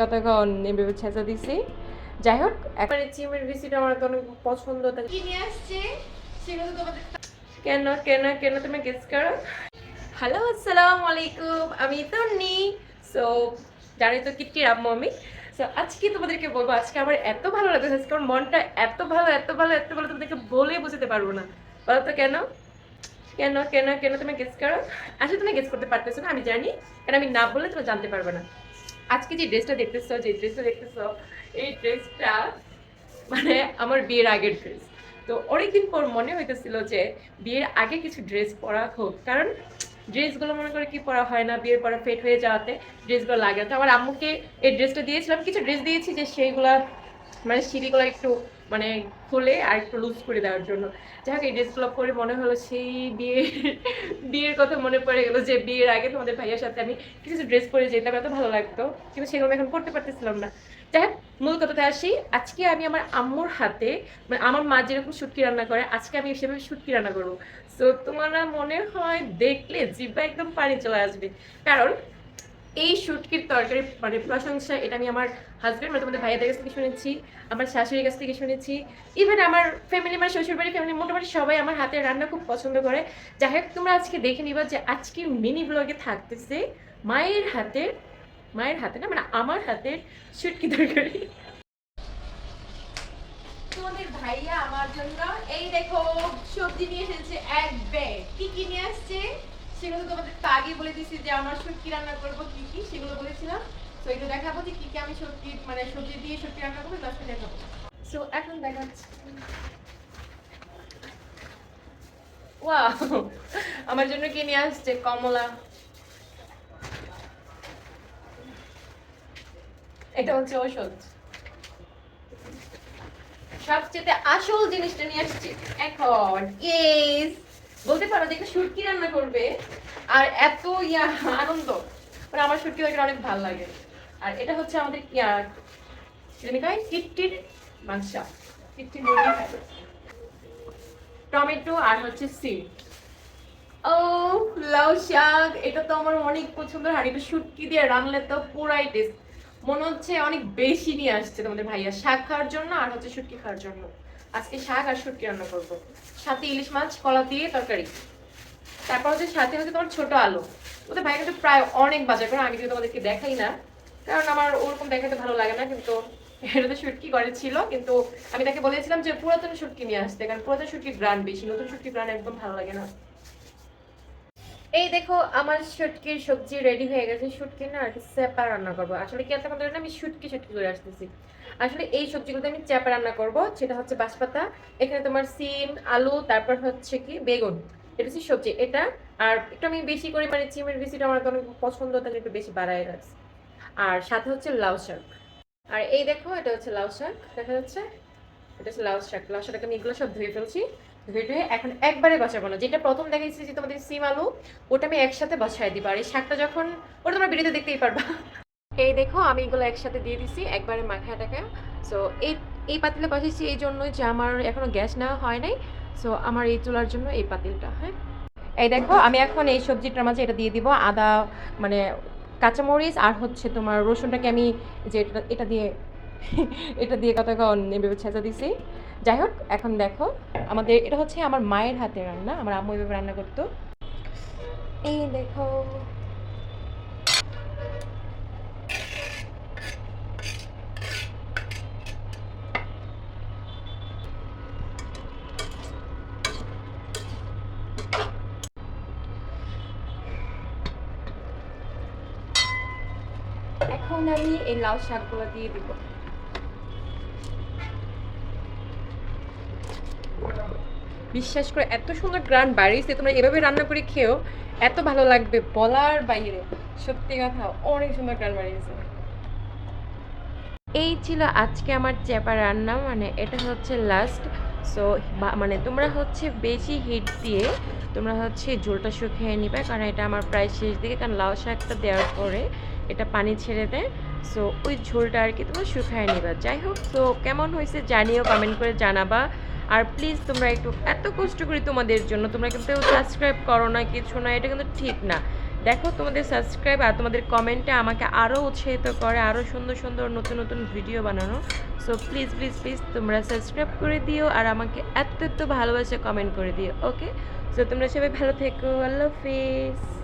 কতক্ষণ এভাবে ছেঁচা দিছি। যাই হোক এখন এই চিমের রেসিপিটা আমার তো অনেক পছন্দ তাই কি নিয়ে আসছে? সেগুলো তোমাদের কেন কেন কেন তুমি গেস করো? হ্যালো আসসালামু আলাইকুম আমি তন্নি। সো জানি তো কিট্টির আম্মু আমি। সো আজকে তোমাদেরকে বলব আজকে আমার এত ভালো লাগছে আজকে আমার মনটা এত ভালো এত ভালো এত ভালো তোমাদেরকে বলে বোঝাতে পারব না। বলো তো কেন? কেন কেন কেন তুমি গেস করো? আসলে তুমি গেস করতে পারতেছো না আমি জানি কারণ আমি না বললে তুমি জানতে পারবে না। আজকে যে ড্রেসটা দেখতেছ, যে ড্রেসটা দেখতেছ, এই ড্রেসটা মানে আমার বিয়ের আগের ড্রেস তো অনেকদিন পর মনে হইতেছিল যে বিয়ের আগে কিছু ড্রেস পরা হোক। কারণ ড্রেসগুলো মনে করে কি পরা হয় না, বিয়ের পরে ফেট হয়ে যাওয়াতে ড্রেসগুলো লাগে তো আমার আম্মুকে এই ড্রেসটা দিয়েছিলাম, কিছু ড্রেস দিয়েছি যে সেইগুলা মানে সিঁড়িগুলো একটু মানে খুলে আর একটু লুজ করে দেওয়ার জন্য। যাই হোক, এই ড্রেসগুলো পরে মনে হলো সেই বিয়ে বিয়ের কথা মনে পড়ে গেলো যে বিয়ের আগে তোমাদের ভাইয়ের সাথে আমি কিছু কিছু ড্রেস পরে যেতাম, এত ভালো লাগতো। কিন্তু সেগুলো এখন পড়তে পারতেছিলাম না। যাই হোক, মূল কথাতে আসি, আজকে আমি আমার আম্মুর হাতে মানে আমার মা যেরকম শুটকি রান্না করে, আজকে আমি সেভাবে শুটকি রান্না করব। তো তোমার মনে হয় দেখলে জিব্বা একদম পানি চলে আসবে। কারণ এই শুটকির তরকারি মানে প্রশংসা, এটা আমি আমার হাজব্যান্ড মানে তোমাদের ভাইয়াদের কাছ থেকে শুনেছি, আমার শাশুড়ির কাছ থেকে শুনেছি ইভেন আমার ফ্যামিলি মানে শ্বশুরবাড়ি ফ্যামিলি মোটামুটি সবাই আমার হাতের রান্না খুব পছন্দ করে। যাই হোক, তোমরা আজকে দেখে নিবা যে আজকে মিনি ব্লগে থাকতেছে মায়ের হাতের, মায়ের হাতে না মানে আমার হাতের শুটকি তরকারি। তোমাদের ভাইয়া আমার জন্য, এই দেখো, সবজি নিয়ে এসেছে এক ব্যাগ কি কি নিয়ে আসছে? সেগুলো তোমাদের তো আগে বলে দিছি যে আমার সবজি রান্না করব কি কি, সেগুলো বলেছিলাম। তো এগুলো দেখাবো যে কি কি আমি সবজি মানে সবজি দিয়ে সবজি রান্না করব দশটা দেখাবো। সো এখন দেখাচ্ছি। ওয়াও আমার জন্য কি নিয়ে আসছে? কমলা। এটা হচ্ছে ঔষধ। সবচেয়ে আসল জিনিসটা নিয়ে আসছি। এখন বলতে পারো যে শুটকি রান্না করবে আর এত ইয়া, আনন্দ। মানে আমার শুটকি তরকারি অনেক ভালো লাগে। আর এটা হচ্ছে আমাদের ইয়া কয় কিট্টির মাংস। কিট্টির মুরগি টমেটো আর হচ্ছে সিম। ও, লাউ শাক, এটা তো আমার অনেক পছন্দ আর এটা দিয়ে রান্নলে তো পুরাই টেস্ট মনে হচ্ছে অনেক বেশি নিয়ে আসছে তোমাদের ভাইয়া। শাক খাওয়ার জন্য আর হচ্ছে শুটকি খাওয়ার জন্য। আজকে শাক আর শুটকি রান্না করব। সাথে ইলিশ মাছ, কলা দিয়ে তরকারি। তারপর হচ্ছে সাথে হচ্ছে তোমার ছোট আলু। ওদের ভাই কিন্তু প্রায় অনেক বাজার করে আমি কিন্তু তোমাদেরকে দেখাই না। কারণ আমার ওরকম দেখাতে ভালো লাগে না, কিন্তু এটা তো শুটকি করে ছিল, কিন্তু আমি তাকে বলেছিলাম যে পুরাতন শুটকি নিয়ে আসতে, কারণ পুরাতন শুটকির গ্রান বেশি, নতুন শুটকির গ্রান একদম ভালো লাগে না। এই দেখো, আমার শুটকির সবজি রেডি হয়ে গেছে। শুটকি না, আর চ্যাপা রান্না করব। আসলে কি ধরে না, আমি শুটকি শুটকি করে আসতেছি। আসলে এই সবজিগুলোতে আমি চ্যাপা রান্না করব, সেটা হচ্ছে বাঁশপাতা, এখানে তোমার সিম, আলু, তারপর হচ্ছে কি, বেগুন। এটা হচ্ছে সবজি। এটা, আর একটু আমি বেশি করে মানে চিমের বেশিটা আমার অনেক পছন্দ, তাহলে একটু বেশি বাড়ায় রাখছি। আর সাথে হচ্ছে লাউ শাক। আর এই দেখো, এটা হচ্ছে লাউ শাক। দেখা যাচ্ছে? এটা হচ্ছে লাউ শাক। লাউ শাক আমি এগুলো সব ধুয়ে ফেলছি। ধুয়ে এখন একবারে বসাবো না। যেটা প্রথম দেখাইছি যে তোমাদের সিম আলু, ওটা আমি একসাথে বসায় দিব। আর এই শাকটা যখন, ওটা তোমরা ভিডিওতে দেখতেই পারবা। এই দেখো, আমি এগুলো একসাথে দিয়ে দিছি, একবারে মাখা টাকা সো এই এই পাতিলে বসেছি এই জন্যই যে আমার এখনও গ্যাস নেওয়া হয় নাই। সো আমার এই চুলার জন্য এই পাতিলটা হ্যাঁ। এই দেখো, আমি এখন এই সবজিটার মাঝে এটা দিয়ে দিব আদা মানে কাঁচামরিচ আর হচ্ছে তোমার রসুনটাকে আমি যে এটা দিয়ে এটা দিয়ে কতক্ষণ এভাবে ছেঁচা দিছি। যাই হোক এখন দেখো, আমাদের এটা হচ্ছে আমার মায়ের হাতে রান্না, আমার আম্মু এভাবে রান্না করতো। এই দেখো। এখন আমি এই লাউ শাকগুলো দিয়ে দিব। বিশ্বাস করে এত সুন্দর গ্রান বাড়িয়েছে, তোমরা এভাবে রান্না করে খেও এত ভালো লাগবে বলার বাইরে। সত্যি কথা, অনেক সুন্দর গ্রান বাড়িয়েছে। এই ছিল আজকে আমার চেপা রান্না মানে এটা হচ্ছে লাস্ট সো মানে তোমরা হচ্ছে বেশি হিট দিয়ে তোমরা হচ্ছে ঝোলটা শুকিয়ে নিবে, কারণ এটা আমার প্রায় শেষ দিকে, কারণ লাউ শাকটা দেওয়ার পরে এটা পানি ছেড়ে দেয়। সো ওই ঝোলটা আর কি তোমরা শুকায় নিবা। যাই হোক তো কেমন হয়েছে জানিও কমেন্ট করে জানাবা। আর প্লিজ তোমরা একটু এত কষ্ট করি তোমাদের জন্য। তোমরা কিন্তু সাবস্ক্রাইব করো না, কিছু না, এটা কিন্তু ঠিক না। দেখো তোমাদের সাবস্ক্রাইব আর তোমাদের কমেন্টে আমাকে আরও উৎসাহিত করে আরও সুন্দর সুন্দর নতুন নতুন ভিডিও বানানো। সো প্লিজ প্লিজ প্লিজ তোমরা সাবস্ক্রাইব করে দিও আর আমাকে এত এত ভালোবাসে কমেন্ট করে দিও ওকে সো তোমরা সবাই ভালো থেকো, আল্লাহ হাফিজ।